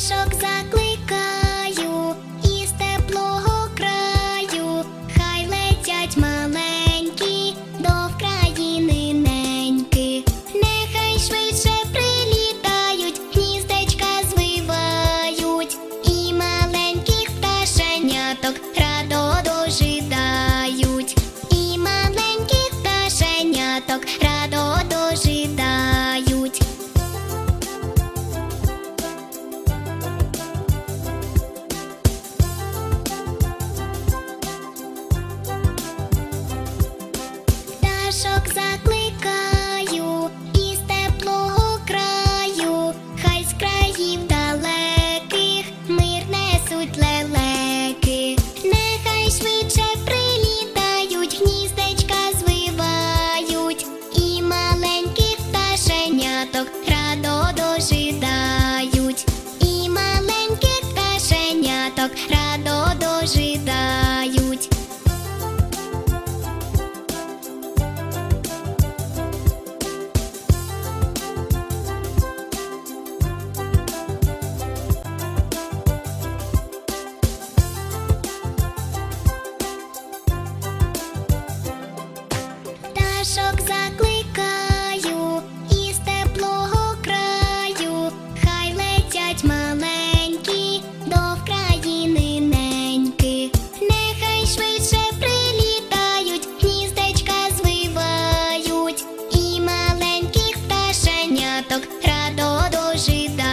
sok zár. пташок закликаю із теплого краю, хай з країв далеких мир несуть лелеки, нехай швидше прилітають, гніздечка звивають і маленьких пташеняток. пташок закликаю із теплого краю, хай летять маленькі до країни неньки, нехай швидше прилітають, гніздечка звивають, і маленьких пташеняток радо дожидають.